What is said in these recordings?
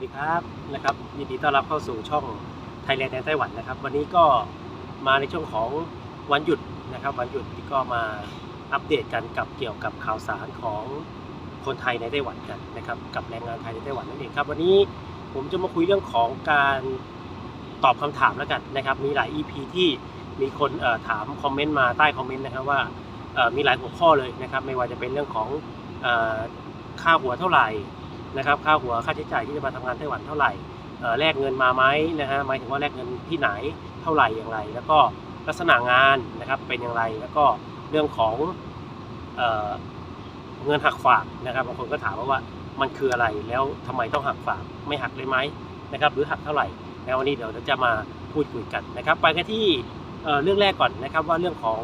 สดีครับนะครับยินดีต้อนรับเข้าสู่ช่องไทยแลนด์ในไต้หวันนะครับ วันนี้ก็มาในช่วงของวันหยุดนะครับ วันหยุดที่ก็มาอัปเดตกันกับเกี่ยวกับข่าวสารของคนไทยในไต้หวันกันนะครับ กับแรงงานไทยในไต้หวันนั่นเองครับ วันนี้ผมจะมาคุยเรื่องของการตอบคำถามแล้วกันนะครับ มีหลาย EP ที่มีคนถามคอมเมนต์มาใต้คอมเมนต์นะครับว่ามีหลายหัวข้อเลยนะครับ ไม่ว่าจะเป็นเรื่องของค่าหัวเท่าไหร่ นะครับค่าหัวค่าใช้จ่ายที่จะมาทำงานไต้หวันเท่าไหร่แลกเงินมาไหมนะฮะหมายถึงว่าแลกเงินที่ไหนเท่าไหร่อย่างไร แล้วก็ลักษณะงานนะครับเป็นอย่างไรแล้วก็เรื่องของเออเงินหักฝากนะครับบางคนก็ถามว่าว่ามันคืออะไรแล้วทำไมต้องหักฝากไม่หักเลยไหมนะครับหรือหักเท่าไหร่แล้ววันนี้เดี๋ยวเราจะมาพูดคุยกันนะครับ ไปกันที่เเรื่องแรกก่อนนะครับว่าเรื่องของ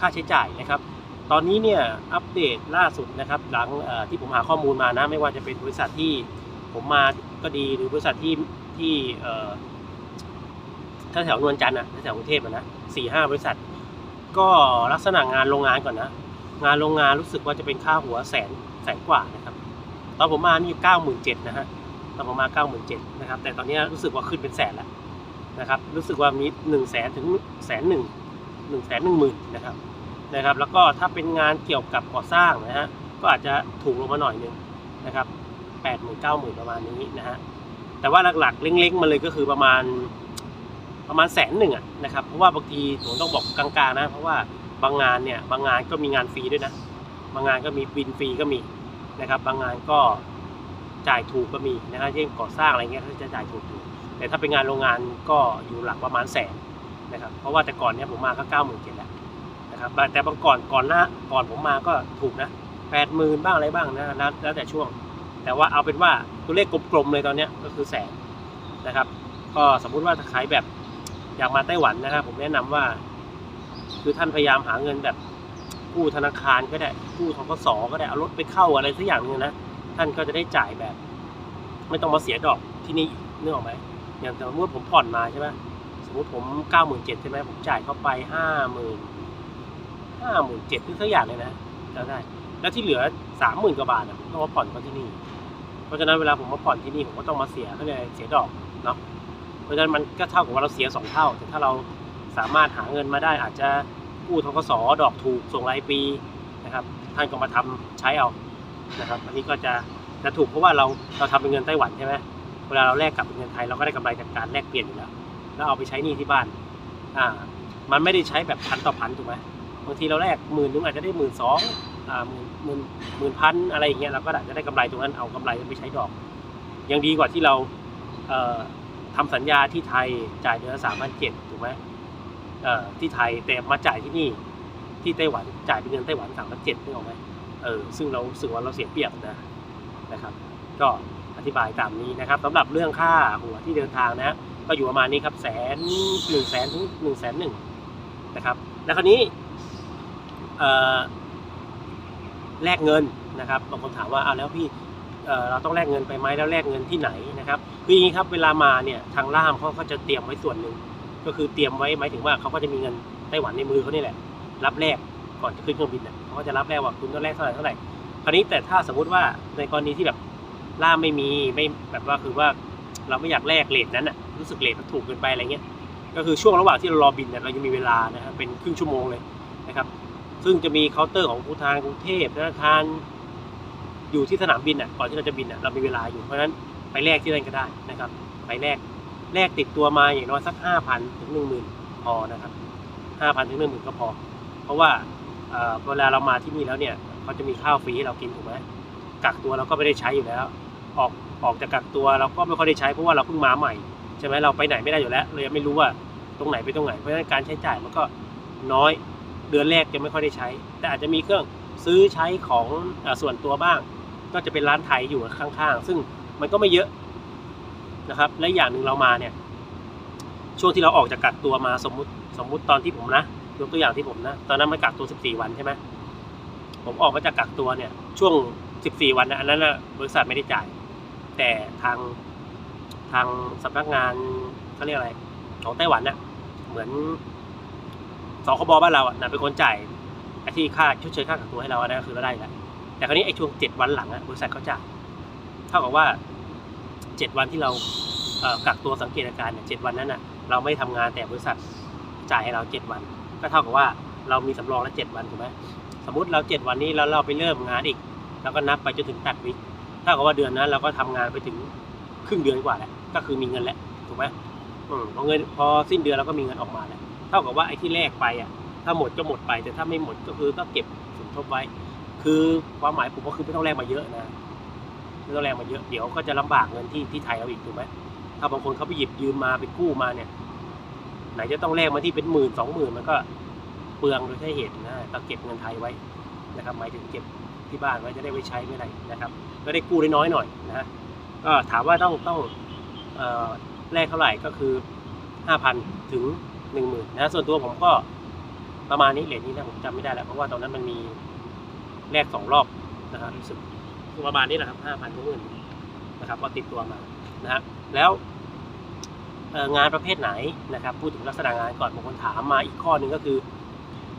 ค่าใช้จ่ายนะครับ ตอนนี้เนี่ยอัปเดตล่าสุดนะครับหลังที่ผมหาข้อมูลมานะไม่ว่าจะเป็นบริษัทที่ผมมาก็ดีหรือบริษัทที่ที่ถ้าแถวนวลจันทร์อะแถวกรุงเทพนะสี่ห้าบริษัท ก็ลักษณะงานโรงงานก่อนนะ งานโรงงานรู้สึกว่าจะเป็นค่าหัวแสนแสนกว่านะครับ ตอนผมมานี่เก้าหมื่นเจ็ดนะฮะตอนผมมาเก้าหมื่นเจ็ดนะครับ แต่ตอนนี้รู้สึกว่าขึ้นเป็นแสนแล้วนะครับ รู้สึกว่ามีหนึ่งแสนถึงแสนหนึ่งหนึ่งแสนหนึ่งหมื่นนะครับ นะครับ แล้วก็ถ้าเป็นงานเกี่ยวกับก่อสร้างนะฮะก็อาจจะถูกลงมาหน่อยนึงนะครับแปดหมื่นเก้าหมื่นประมาณนี้นะฮะแต่ว่าหลักๆ เล็งๆมาเลยก็คือประมาณประมาณแสนหนึ่งอะนะครับเพราะว่าบางทีผมต้องบอกกลางๆนะ เพราะว่าบางงานเนี่ยบางงานก็มีงานฟรีด้วยนะบางงานก็มีบินฟรีก็มีนะครับบางงานก็จ่ายถูกก็มีนะฮะเช่นก่อสร้างอะไรเงี้ยเขาจะจ่ายถูกอยู่แต่ถ้าเป็นงานโรงงานก็อยู่หลักประมาณแสนนะครับเพราะว่าแต่ก่อนเนี่ยผมมาก็เก้าหมื่นเจ็ดแล้ว นะครับแต่บางก่อนก่อนหน้าก่อนผมมาก็ถูกนะแปดหมื่นบ้างอะไรบ้างนะแล้วแต่ช่วง แต่ว่าเอาเป็นว่าตัวเลขกลมๆเลยตอนนี้ก็คือแสนนะครับ ก็สมมุติว่าถ้าใครแบบอยากมาไต้หวันนะครับ ผมแนะนำว่า คือท่านพยายามหาเงินแบบกู้ธนาคารก็ได้กู้ทกสก็ได้เอารถไปเข้าอะไรสักอย่างนึงนะท่านก็จะได้จ่ายแบบ ไม่ต้องมาเสียดอกที่นี่นึกออกไหมอย่างสมมติผมผ่อนมาใช่ไหมสมมติผมเก้าหมื่นเจ็ดใช่ไหมผมจ่ายเข้าไปห้าหมื่น ห้าหมื่นเจ็ดทุกอย่างเลยนะจำได้ แล้วที่เหลือสามหมื่นกว่าบาทอะผมต้องมาผ่อนเขาที่นี่ เพราะฉะนั้นเวลาผมมาผ่อนที่นี่ผมก็ต้องมาเสียเขาเลยเสียดอกเนาะ เพราะฉะนั้นมันก็เท่ากับว่าเราเสียสองเท่า แต่ถ้าเราสามารถหาเงินมาได้อาจจะกู้ทกสดอกถูกส่งรายปีนะครับ ท่านก็มาทำใช้เอานะครับ อันนี้ก็จะจะถูกเพราะว่าเราเราทำเป็นเงินไต้หวันใช่ไหมเวลาเราแลกกลับเป็นเงินไทยเราก็ได้กำไรจากการแลกเปลี่ยนอยู่แล้วแล้วเอาไปใช้หนี้ที่บ้าน อ่า มันไม่ได้ใช้แบบพันต่อพันถูกไหม บางทีเราแลกหมื่นนึงอาจจะได้หมื่นสองอ่าหมื่นหมื่นหมื่นพันอะไรอย่างเงี้ยเราก็อาจจะได้กำไรตรงนั้นเอากำไรไปใช้ดอกยังดีกว่าที่เราเอ่อทำสัญญาที่ไทยจ่ายเดือนละสามพันเจ็ดถูกไหมเอ่อที่ไทยแต่มาจ่ายที่นี่ที่ไต้หวันจ่ายเป็นเงินไต้หวันสามพันเจ็ดนึกออกไหมเออซึ่งเราสึกว่าเราเสียเปรียบนะนะครับ ก็อธิบายตามนี้นะครับสำหรับเรื่องค่าหัวที่เดินทางนะก็อยู่ประมาณนี้ครับแสนหนึ่งแสนถึงหนึ่งแสนหนึ่งนะครับ แล้วคราวนี้ แลกเงินนะครับบางคนถามว่าเอาแล้วพี่เราต้องแลกเงินไปไหมแล้วแลกเงินที่ไหนนะครับคืออย่างนี้ครับเวลามาเนี่ยทางล่ามเขาก็จะเตรียมไว้ส่วนหนึ่งก็คือเตรียมไว้หมายถึงว่าเขาก็จะมีเงินไต้หวันในมือเขานี่แหละ รับแลกก่อนจะขึ้นเครื่องบินเนี่ยเขาก็จะรับแลกว่าคุณต้องแลกเท่าไหร่เท่าไหร่คราวนี้แต่ถ้าสมมุติว่าในกรณีที่แบบล่ามไม่มีไม่แบบว่าคือว่าเราไม่อยากแลกเลทนั้นน่ะรู้สึกเลทมันถูกเกินไปอะไรเงี้ยก็คือช่วงระหว่างที่เรารอบินเนี่ยเรายังมีเวลานะครับเป็นครึ่งชั่วโมงเลยนะครับ ซึ่งจะมีเคาน์เตอร์ของกรุงทางกรุงเทพธนาคารอยู่ที่สนามบินอะก่อนที่เราจะบินอะเรามีเวลาอยู่เพราะฉะนั้นไปแลกที่นั่นก็ได้นะครับ ไปแลกแลกติดตัวมาอย่างน้อยสักห้าพันถึงหนึ่งหมื่นพอนะครับห้าพันถึงหนึ่งหมื่นก็พอ เพราะว่าเอ่อเวลาเรามาที่นี่แล้วเนี่ยเขาจะมีข้าวฟรีให้เรากินถูกไหมกักตัวเราก็ไม่ได้ใช้อยู่แล้ว ออกออกจากกักตัวเราก็ไม่ค่อยได้ใช้เพราะว่าเราเพิ่งมาใหม่ใช่ไหมเราไปไหนไม่ได้อยู่แล้วเลยไม่รู้ว่าตรงไหนไปตรงไหนเพราะฉะนั้นการใช้จ่ายมันก็น้อย เดือนแรกจะไม่ค่อยได้ใช้ แต่อาจจะมีเครื่องซื้อใช้ของอส่วนตัวบ้าง ก็จะเป็นร้านไทยอยู่ข้างๆ ซึ่งมันก็ไม่เยอะนะครับ และอย่างหนึ่งเรามาเนี่ย ช่วงที่เราออกจากกักตัวมาสมมุติสมมุติตอนที่ผมนะยกตัวอย่างที่ผมนะ ตอนนั้นมันกักตัว 14 วันใช่ไหมผมออกมาจากกักตัวเนี่ย ช่วง 14 วันนะอันนั้นนะบริษัทไม่ได้จ่าย แต่ทางทางสำนักงานเขาเรียกอะไร ของไต้หวันน่ะเหมือน สคบบ้านเราอะนะเป็นคนจ่ายไอ้ที่ค่าชดเชยค่ากักตัวให้เราอะนะคือเราได้แล้วแต่คราวนี้ไอ้ช่วงเจ็ดวันหลังอะบริษัทเขาจ่ายเท่ากับว่าเจ็ดวันที่เรากักตัวสังเกตอาการเนี่ยเจ็ดวันนั้นน่ะเราไม่ทำงานแต่บริษัทจ่ายให้เราเจ็ดวัน ก็เท่ากับว่าเรามีสำรองแล้วเจ็ดวันถูกไหมสมมติเราเจ็ดวันนี้แล้วเราไปเริ่มงานอีกแล้วก็นับไปจนถึงตัดวิกเท่ากับว่าเดือนนั้นเราก็ทำงานไปถึงครึ่งเดือนกว่าแล้วก็คือมีเงินแล้วถูกไหมอืมพอเงินพอสิ้นเดือนเราก็มีเงินออกมาแล้ว เท่ากับว่าไอ้ที่แลกไปอะถ้าหมดก็หมดไป แต่ถ้าไม่หมดก็คือก็เก็บสมทบไว้ คือความหมายผมก็คือไม่ต้องแลกมาเยอะนะไม่ต้องแลกมาเยอะเดี๋ยวก็จะลำบากเงินที่ที่ไทยเราอีกถูกไหมถ้าบางคนเขาไปหยิบยืมมาไปกู้มาเนี่ย ไหนจะต้องแลกมาที่เป็นหมื่นสองหมื่นมันก็เปลืองโดยใช่เหตุนะต้องเก็บเงินไทยไว้นะครับหมายถึงเก็บที่บ้านไว้จะได้ไว้ใช้ไม่ไรนะครับก็ได้กู้ได้น้อยหน่อยนะฮะก็ถามว่าต้องต้องแลกเท่าไหร่ก็คือห้าพันถึง หนึ่งหมื่นนะส่วนตัวผมก็ประมาณนี้เหรียญนี้นะผมจำไม่ได้แล้วเพราะว่าตอนนั้นมันมีแลกสองรอบนะครับรู้สึกประมาณนี้แหละครับห้าพันหมื่นนะครับก็ติดตัวมานะฮะแล้วงานประเภทไหนนะครับ พูดถึงลักษณะงานก่อนบางคนถามมาอีกข้อหนึ่งก็คือ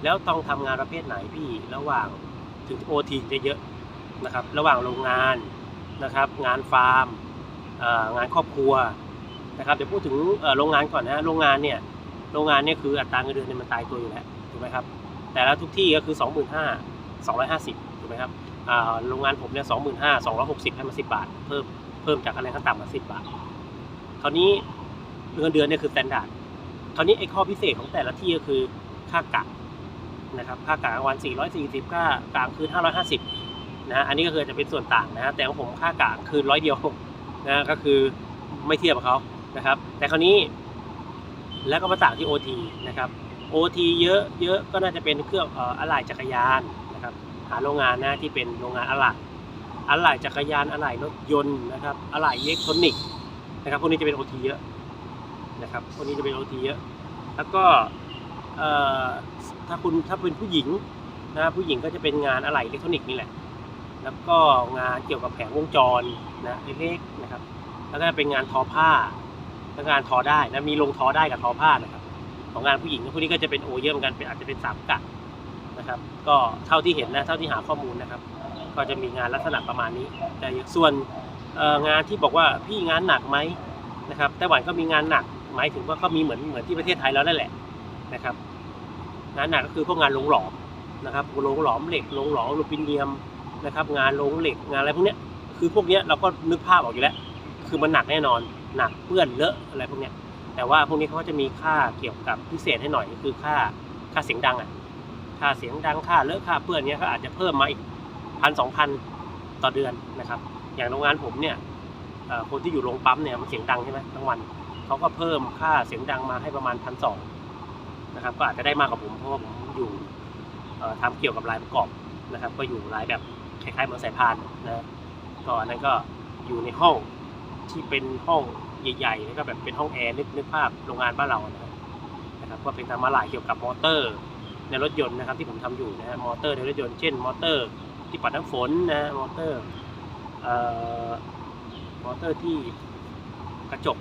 แล้วต้องทำงานประเภทไหนพี่ระหว่างถึงโอทีจะเยอะนะครับ ระหว่างโรงงานนะครับ งานฟาร์มงานครอบครัวนะครับเดี๋ยวพูดถึงโรงงานก่อนนะโรงงานเนี่ย โรงงานเนี่ยคืออัตราเงินเดือนเนี่ยมันตายตัวอยู่แล้วถูกไหมครับ แต่ละทุกที่ก็คือ 2 5 0 0 250ถูกไหมครับโรงงานผมเนี่ย25,000 260ให้มา10บาท เพิ่มเพิ่มจากอะไรขั้นต่ำมา10บาทคราวนี้เงินเดือนเนี่ยคือสแตนดาร์ดคราวนี้ไอ้ข้อพิเศษของแต่ละที่ก็คือค่ากะนะครับค่ากะกลางวัน 440ค่ากลางคืน 550นะฮะอันนี้ก็คือจะเป็นส่วนต่างนะฮะแต่ของผมค่ากะคืนร้อยเดียวนะก็คือไม่เทียบกับเขานะครับ แต่คราวนี้ แล้วก็มาต่างที่ OT นะครับ OT เยอะเยอะก็น่าจะเป็นเครื่องออะไหล่จักรยานนะครับหาโรงงานนะที่เป็นโรงงานอะไหล่อะไหล่จักรยานอะไหล่รถยนต์นะครับอะไหล่อิเล็กทรอนิกส์นะครับพวกนี้จะเป็น OT เยอะนะครับพวกนี้จะเป็น OT เยอะ แล้วก็ถ้าคุณถ้าเป็นผู้หญิงนะผู้หญิงก็จะเป็นงานอะไหล่อิเล็กทรอนิกส์นี่แหละ แล้วก็งานเกี่ยวกับแผงวงจรนะเล็กๆนะครับแล้วก็เป็นงานทอผ้า แล้วงานทอได้นะมีลงทอได้กับทอผ้านะครับ ของงานผู้หญิงพวกนี้ก็จะเป็นโอเยอะเหมือนกันเป็นอาจจะเป็นสามกะนะครับ ก็เท่าที่เห็นนะเท่าที่หาข้อมูลนะครับ ก็จะมีงานลักษณะประมาณนี้ แต่ส่วนงานที่บอกว่าพี่งานหนักไหมนะครับไต้หวันก็มีงานหนักหมายถึงว่าก็มีเหมือนเหมือนที่ประเทศไทยแล้วนั่นแหละนะครับ งานหนักก็คือพวกงานลงหลอมนะครับลงหลอมเหล็กลงหลอมอลูมิเนียมนะครับ งานลงเหล็กงานอะไรพวกเนี้ยคือพวกเนี้ยเราก็นึกภาพออกอยู่แล้ว คือมันหนักแน่นอน หนักเปื้อนเลอะอะไรพวกเนี้ยแต่ว่าพวกนี้เขาก็จะมีค่าเกี่ยวกับพิเศษให้หน่อยก็คือค่าค่าเสียงดังอะค่าเสียงดังค่าเลอะค่าเปื้อนเนี้ยก็อาจจะเพิ่มมาอีกพันสองพันต่อเดือนนะครับ อย่างโรงงานผมเนี่ยคนที่อยู่โรงปั๊มเนี่ยมันเสียงดังใช่ไหมทั้งวันเขาก็เพิ่มค่าเสียงดังมาให้ประมาณพันสองนะครับก็อาจจะได้มากกว่าผมเพราะว่าผมอยู่เอ่อทำเกี่ยวกับลายประกอบนะครับ ก็อยู่ลายแบบคล้ายๆเหมือนสายพานนะก็อันนั้นก็อยู่ในห้อง ที่เป็นห้องใหญ่ๆแล้วก็แบบเป็นห้องแอร์นึกนึกภาพโรงงานบ้านเรานะครับนะครับก็เป็นทำมาหลายเกี่ยวกับมอเตอร์ ในรถยนต์นะครับที่ผมทำอยู่นะฮะมอเตอร์ในรถยนต์เช่นมอเตอร์ที่ปัดน้ำฝนนะมอเตอร์มอเตอร์ที่กระจก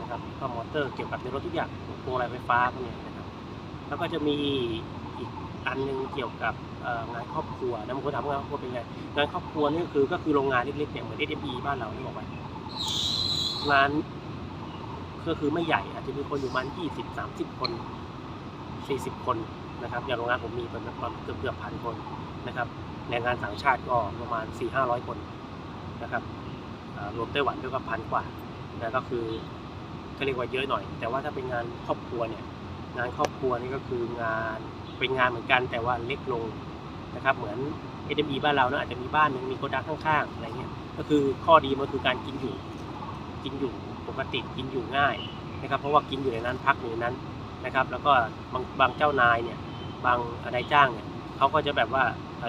นะครับก็มอเตอร์เกี่ยวกับในรถทุกอย่างพวงมาลัยไฟฟ้าพวกนี้นะครับแล้วก็จะมีอีกอันหนึงเกี่ยวกับงานครอบครัวนะบางคนถามว่างานครอบครัวเป็นไงงานครอบครัวนี่ก็คือก็คือโรงงานเล็กๆเนี่ยเหมือน SME บ้านเราที่บอกไป งานก็คือไม่ใหญ่อาจจะมีคนอยู่ประมาณยี่สิบสามสิบคน40คนนะครับ อย่างโรงงานผมมีประมาณเกือบเกือบพันคนนะครับแรงงานต่างชาติก็ประมาณ4-500คนนะครับรวมไต้หวันด้วยก็พันกว่านะก็คือก็เรียกว่าเยอะหน่อย แต่ว่าถ้าเป็นงานครอบครัวเนี่ยงานครอบครัวนี่ก็คืองานเป็นงานเหมือนกันแต่ว่าเล็กลงนะครับ เหมือน SME บ้านเราเนอะอาจจะมีบ้านหนึ่งมีโกดังข้างๆอะไรเงี้ยก็คือข้อดีมันคือการกินอยู่ กินอยู่ปกติกินอยู่ง่ายนะครับ เพราะว่ากินอยู่ในนั้นพักอยู่ในนั้นนะครับ แล้วก็บางบางเจ้านายเนี่ยบางนายจ้างเนี่ยเขาก็จะแบบว่า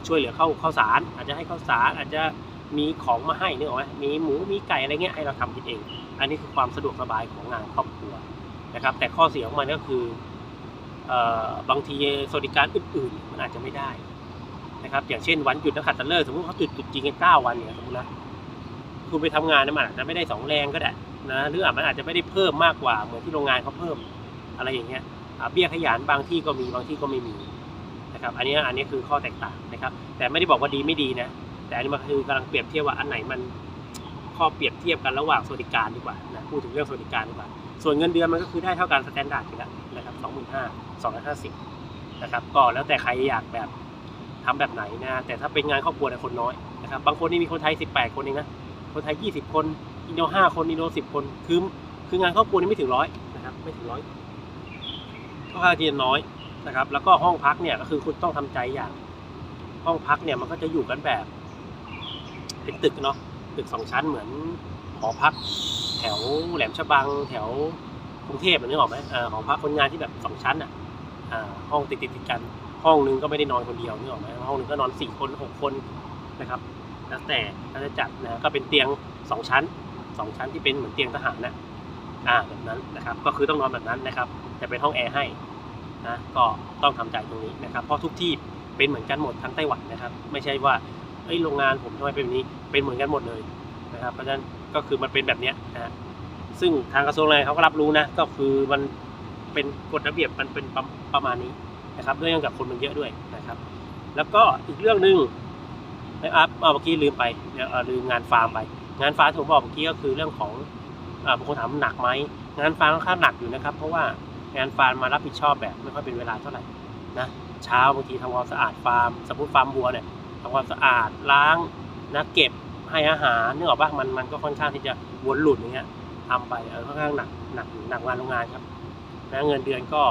ช่วยเหลือเข้าข้าวสาร อาจจะให้ข้าวสารอาจจะมีของมาให้นึกออกไหมมีหมูมีไก่อะไรเงี้ยให้เราทำกินเอง อันนี้คือความสะดวกสบายของงานครอบครัวนะครับ แต่ข้อเสียของมันก็คือบางทีสวัสดิการอื่นๆมันอาจจะไม่ได้นะครับ อย่างเช่นวันหยุดนักขัตฤกษ์สมมติเขาจุดจุดจริงกันเก้าวันเนี่ยสมมตินะ คุณไปทำงานนี่ยมันอาจจะไม่ได้สองแรงก็ได้นะหรืออาจมันอาจจะไม่ได้เพิ่มมากกว่าเหมือนที่โรงงานเขาเพิ่มอะไรอย่างเงี้ยอาเบี้ยขยันบางที่ก็มีบางที่ก็ไม่มีนะครับอันนี้อันนี้คือข้อแตกต่างนะครับ แต่ไม่ได้บอกว่าดีไม่ดีนะ แต่อันนี้มันคือกำลังเปรียบเทียบว่าอันไหนมันข้อเปรียบเทียบกันระหว่างสวัสดิการดีกว่านะพูดถึงเรื่องสวัสดิการดีกว่า ส่วนเงินเดือนมันก็คือได้เท่ากันสแตนดาร์ดอยู่แล้วนะครับสองหมื่นห้าสองร้อยห้าสิบนะครับก็แล้วแต่ใครอยากแบบทำแบบไหนนะแต่ถ้าเป็นงานครอบครัวเนี่ยคนน้อยนะครับบางคนนี่มีคนไทยสิบแปดคนเองนะ คนไทยยี่สิบคน อินโดห้าคน อินโดสิบคน คือคืองานครอบครัวนี่ไม่ถึงร้อยนะครับ ไม่ถึงร้อยก็ค่าเรียนน้อยนะครับ แล้วก็ห้องพักเนี่ยก็คือคุณต้องทำใจอย่าง ห้องพักเนี่ยมันก็จะอยู่กันแบบ เป็นตึกเนาะ ตึกสองชั้นเหมือนหอพัก แถวแหลมฉบัง แถวกรุงเทพนึกออกไหมอ่อหอพักคนงานที่แบบสองชั้นอะอ่าห้องติดติดติดกัน ห้องนึงก็ไม่ได้นอนคนเดียวนึกออกไหมห้องนึงก็นอนสี่คนหกคนนะครับ แล้วแต่เขาจะจัดนะก็เป็นเตียงสองชั้นสองชั้นที่เป็นเหมือนเตียงทหารนะอ่าแบบนั้นนะครับ ก็คือต้องนอนแบบนั้นนะครับ แต่เป็นห้องแอร์ให้นะก็ต้องทำใจตรงนี้นะครับ เพราะทุกที่เป็นเหมือนกันหมดทั้งไต้หวันนะครับ ไม่ใช่ว่าเอ้ยโรงงานผมทำไมเป็นแบบนี้เป็นเหมือนกันหมดเลยนะครับ เพราะฉะนั้นก็คือมันเป็นแบบเนี้ยนะซึ่งทางกระทรวงแรงเขาก็รับรู้นะ ก็คือมันเป็นกฎระเบียบมันเป็นประประมาณนี้นะครับเรื่องกับคนมันเยอะด้วยนะครับ แล้วก็อีกเรื่องหนึ่ง อาเมื่อกี้ลืมไปลืมงานฟาร์มไป งานฟาร์มที่ผมบอกเมื่อกี้ก็คือเรื่องของบางคนถามหนักไหมงานฟาร์มค่อนข้างหนักอยู่นะครับ เพราะว่างานฟาร์มมารับผิดชอบแบบไม่ค่อยเป็นเวลาเท่าไหร่นะเช้าบางทีทำความสะอาดฟาร์มสมมติฟาร์มบัวเนี่ยทำความสะอาดล้างนะเก็บให้อาหารเนึกออกปะมันมันก็ค่อนข้างที่จะวนหลุดอย่างเงี้ยทำไปเออค่อนข้างหนักหนักหนักงานโรงงานครับนะเงินเดือนก็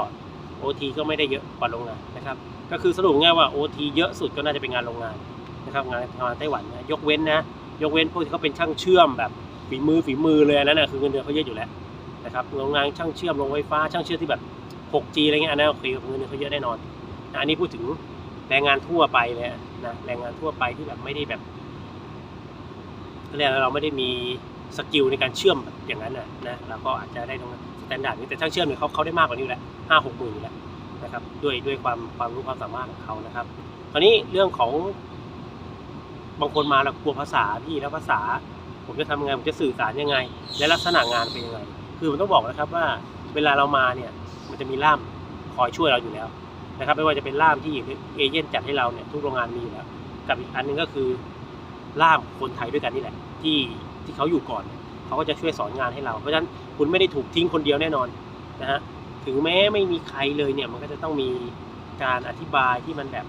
โอทีก็ไม่ได้เยอะกว่าโรงงานนะครับ ก็คือสรุปง่ายว่าโอทีเยอะสุดก็น่าจะเป็นงานโรงงาน นะครับงานงานไต้หวันนะยกเว้นนะยกเว้นพวกที่เขาเป็นช่างเชื่อมแบบฝีมือฝีมือเลยอันนั้นนะคือเงินเดือนเขาเยอะอยู่แล้วนะครับโรงงานช่างเชื่อมโรงไฟฟ้าช่างเชื่อมที่แบบ 6G อะไรเงี้ยอันนั้นโอเคเงินเดือนเขาเยอะแน่นอนนะอันนี้พูดถึงแรงงานทั่วไปเลยนะแรงงานทั่วไปที่แบบไม่ได้แบบเรียกเราไม่ได้มีสกิลในการเชื่อมแบบอย่างนั้นนะนะเราก็อาจจะได้ตรงสแตนดาร์ดนี้แต่ช่างเชื่อมเนี่ยเขาเขาได้มากกว่านี้อยู่แล้วห้าหกหมื่นอยู่แล้วนะครับด้วยด้วยความความรู้ความสามารถของเขานะครับ ตอนนี้เรื่องของ บางคนมาแล้วกลัวภาษาพี่แล้วภาษา ผมจะทำยังไงผมจะสื่อสารยังไง และลักษณะงานเป็นยังไง คือผมต้องบอกนะครับว่าเวลาเรามาเนี่ยมันจะมีล่ามคอยช่วยเราอยู่แล้วนะครับไม่ว่าจะเป็นล่ามที่เอเย่นจัดให้เราเนี่ยทุกโรงงานมีแล้วกับอีกอันหนึงก็คือล่ามคนไทยด้วยกันนี่แหละ ที่ที่เขาอยู่ก่อนเขาก็จะช่วยสอนงานให้เรา เพราะฉะนั้นคุณไม่ได้ถูกทิ้งคนเดียวแน่นอนนะฮะถึงแม้ไม่มีใครเลยเนี่ยมันก็จะต้องมีการอธิบายที่มันแบบ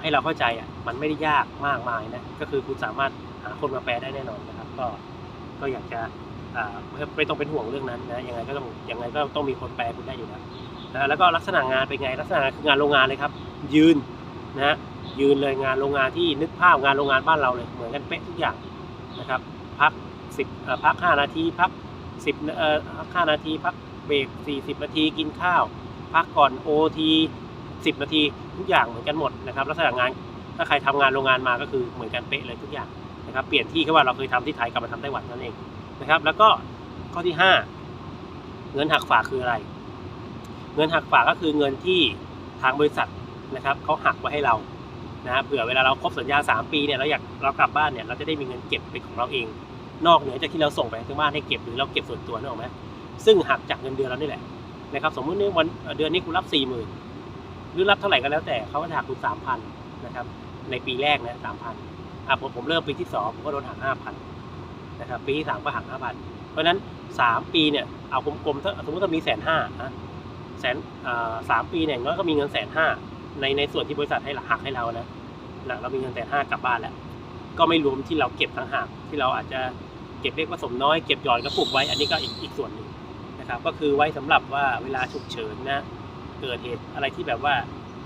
ให้เราเข้าใจอะมันไม่ได้ยากมากมายนะก็คือคุณสามารถหาคนมาแปลได้แน่นอนนะครับ ก็ก็อยากจะอ่าไม่ต้องเป็นห่วงเรื่องนั้นนะยังไงก็ต้องยังไงก็ต้องมีคนแปลคุณได้อยู่แล้วนะแล้วก็ลักษณะงานเป็นไงลักษณะคืองานโรงงานเลยครับ ยืนนะฮะยืนเลยงานโรงงานที่นึกภาพงานโรงงานบ้านเราเลยเหมือนกันเป๊ะทุกอย่างนะครับ พักสิบพักห้านาทีพักสิบเอ่อพักห้านาที พักเบรกสี่สิบนาทีกินข้าว พักก่อนโอที สิบนาทีทุกอย่างเหมือนกันหมดนะครับลักษณะงานถ้าใครทำงานโรงงานมาก็คือเหมือนกันเป๊ะเลยทุกอย่างนะครับเปลี่ยนที่แค่ว่าเราเคยทำที่ไทยกลับมาทำไต้หวันนั่นเองนะครับ แล้วก็ข้อที่ห้าเงินหักฝากคืออะไร เงินหักฝากก็คือเงินที่ทางบริษัทนะครับเขาหักไว้ให้เรานะเผื่อเวลาเราครบสัญญาสามปีเนี่ยเราอยากเรากลับบ้านเนี่ยเราจะได้มีเงินเก็บเป็นของเราเอง นอกเหนือจากที่เราส่งไปที่บ้านให้เก็บหรือเราเก็บส่วนตัวนึกออกไหมซึ่งหักจากเงินเดือนเรานี่แหละนะครับสมมติเนี่ยวันเดือนนี้คุณรับสี่หมื่น หรือรับเท่าไหร่ก็แล้วแต่เขาก็หักคุณสามพันนะครับในปีแรกนะสามพันอะผมผมเริ่มปีที่สองผมก็โดนหักห้าพันนะครับปีที่สามก็หักห้าพันเพราะฉะนั้นสามปีเนี่ยเอากลมๆถ้าสมมติถ้ามีแสนห้านะแสนอ่าสามปีเนี่ยน้อยก็มีเงินแสนห้าในในส่วนที่บริษัทให้หักให้เรานะนะเรามีเงินแสนห้ากลับบ้านแล้วก็ไม่รวมที่เราเก็บทั้งหากที่เราอาจจะเก็บเล็กผสมน้อยเก็บหย่อนกระปุกไว้อันนี้ก็อีกอีกส่วนหนึ่งนะครับก็คือไว้สำหรับว่าเวลาฉุกเฉินนะ เกิดเหตุอะไรที่แบบว่า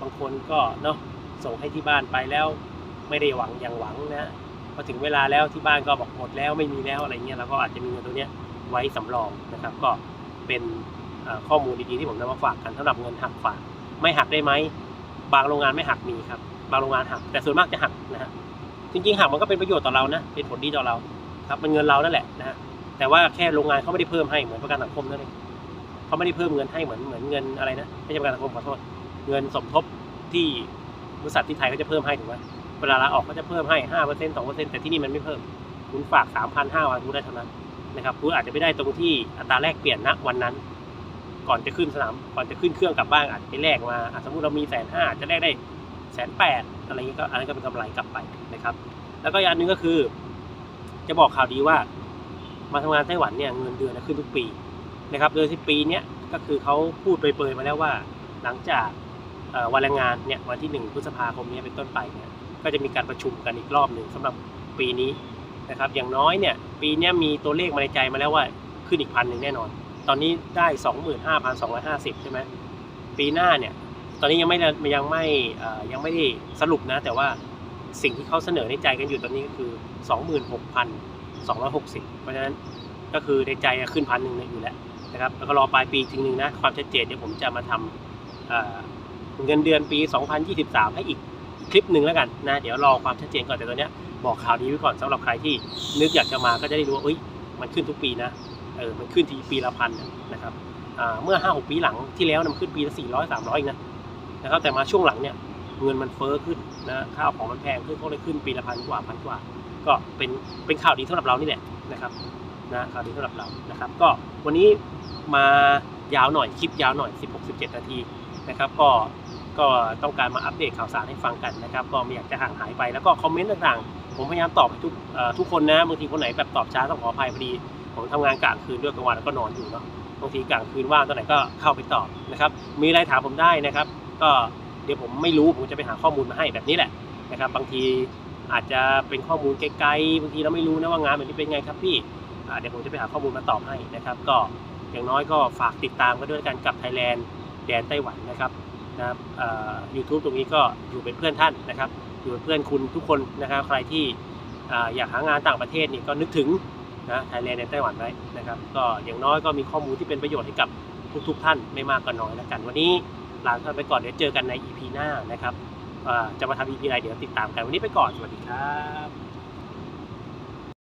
บางคนก็เนาะส่งให้ที่บ้านไปแล้ว ไม่ได้หวังอย่างหวังนะพอถึงเวลาแล้วที่บ้านก็บอกหมดแล้วไม่มีแล้วอะไรเงี้ยเราก็อาจจะมีเงินตัวเนี้ยไว้สำรองนะครับก็เป็นข้อมูลดีๆที่ผมนำมาฝากกันสำหรับเงินหักฝากไม่หักได้ไหมบางโรงงานไม่หักมีครับ บางโรงงานหักแต่ส่วนมากจะหักนะฮะจริงๆหักมันก็เป็นประโยชน์ต่อเรานะเป็นผลดีต่อเราครับมันเงินเรานั่นแหละนะฮะแต่ว่าแค่โรงงานเขาไม่ได้เพิ่มให้เหมือนประกันสังคมนั่นเอง เขาไม่ได้เพิ่มเงินให้เหมือนเหมือนเงินอะไรนะไม่ใช่ประกันสังคมขอโทษเงินสมทบที่บริษัทที่ไทยเขาจะเพิ่มให้ถูกไหมเวลาลาออกเขาจะเพิ่มให้ห้าเปอร์เซ็นต์สองเปอร์เซ็นต์แต่ที่นี่มันไม่เพิ่ม คุณฝากสามพันห้าวันคุณได้เท่านั้นนะครับคุณอาจจะไม่ได้ตรงที่อัตราแลกเปลี่ยนณวันนั้น ก่อนจะขึ้นสนามก่อนจะขึ้นเครื่องกลับบ้านอาจจะไปแลกมาสมมติเรามีแสนห้าจะแลกได้แสนแปดอะไรเงี้ยก็อันนั้นก็เป็นกำไรกลับไปนะครับ แล้วก็อีกอันหนึงก็คือ จะบอกข่าวดีว่า มาทำงานไต้หวันเนี่ยเงินเดือนขึ้นทุกปี นะครับโดยที่ปีนี้ก็คือเขาพูดเปรยๆมาแล้วว่า หลังจากวันแรงงานเนี่ยวันที่หนึ่งพฤษภาคมนี้เป็นต้นไปเนี่ยก็จะมีการประชุมกันอีกรอบหนึ่งสำหรับปีนี้นะครับอย่างน้อยเนี่ยปีนี้มีตัวเลขมาในใจมาแล้วว่าขึ้นอีกพันหนึ่งแน่นอน ตอนนี้ได้สองหมื่นห้าพันสองร้อยห้าสิบใช่ไหมปีหน้าเนี่ยตอนนี้ยังไม่ยังไม่ยังไม่ได้สรุปนะ แต่ว่าสิ่งที่เขาเสนอในใจกันอยู่ตอนนี้ก็คือสองหมื่นหกพันสองร้อยหกสิบเพราะฉะนั้นก็คือในใจขึ้นพันหนึ่งเนี่ยอยู่แล้ว นะครับแล้วก็รอปลายปีจริงหนึ่งนะความชัดเจนเดี๋ยวผมจะมาทำเงินเดือนปี 2023 ให้อีกคลิปหนึ่งแล้วกันนะเดี๋ยวรอความชัดเจนก่อนแต่ตอนเนี้ยบอกข่าวดีไว้ก่อนสำหรับใครที่นึกอยากจะมาก็จะได้รู้ว่าเอ้ยมันขึ้นทุกปีนะเออมันขึ้นทีปีละพันนะครับอ่าเมื่อ 5 6 ปีหลังที่แล้วนะมันขึ้นปีละ400 300อีกนะนะครับแต่มาช่วงหลังเนี่ยเงินมันเฟ้อขึ้นนะข้าวของมันแพงขึ้นก็เลยขึ้นปีละพันกว่าพันกว่า ก็เป็นเป็นข่าวดีสำหรับเรานี่แหละนะครับ นะข่าวดีสำหรับเรานะครับ ก็วันนี้มายาวหน่อยคลิปยาวหน่อย 16-17 นาทีนะครับ ก็ก็ต้องการมาอัปเดตข่าวสารให้ฟังกันนะครับ ก็ไม่อยากจะห่างหายไปแล้วก็คอมเมนต์ต่างๆ ผมพยายามตอบทุกทุกคนนะบางทีคนไหนแบบตอบช้าต้องขออภัยพอดีผมทำงานกลางคืนด้วยกลางวันแล้วก็นอนอยู่เนาะบางทีกลางคืนว่างตอนไหนก็เข้าไปตอบนะครับ มีอะไรถามผมได้นะครับ ก็เดี๋ยวผมไม่รู้ผมจะไปหาข้อมูลมาให้แบบนี้แหละนะครับ บางทีอาจจะเป็นข้อมูลไกลๆบางทีเราไม่รู้นะว่างานแบบนี้เป็นไงครับพี่ เดี๋ยวผมจะไปหาข้อมูลมาตอบให้นะครับ ก็อย่างน้อยก็ฝากติดตามกันด้วยกันกับไทยแลนด์แดนไต้หวันนะครับนะครับยูทูบตรงนี้ก็อยู่เป็นเพื่อนท่านนะครับ อยู่เป็นเพื่อนคุณทุกคนนะครับ ใครที่อยากหางานต่างประเทศนี่ก็นึกถึงนะไทยแลนด์แดนไต้หวันไว้นะครับ ก็อย่างน้อยก็มีข้อมูลที่เป็นประโยชน์ให้กับทุกๆท่านไม่มากก็น้อยแล้วกัน วันนี้ลาท่านไปก่อนเดี๋ยวเจอกันใน EP หน้านะครับจะมาทำ EP อะไรเดี๋ยวติดตามกันวันนี้ไปก่อนสวัสดีครับ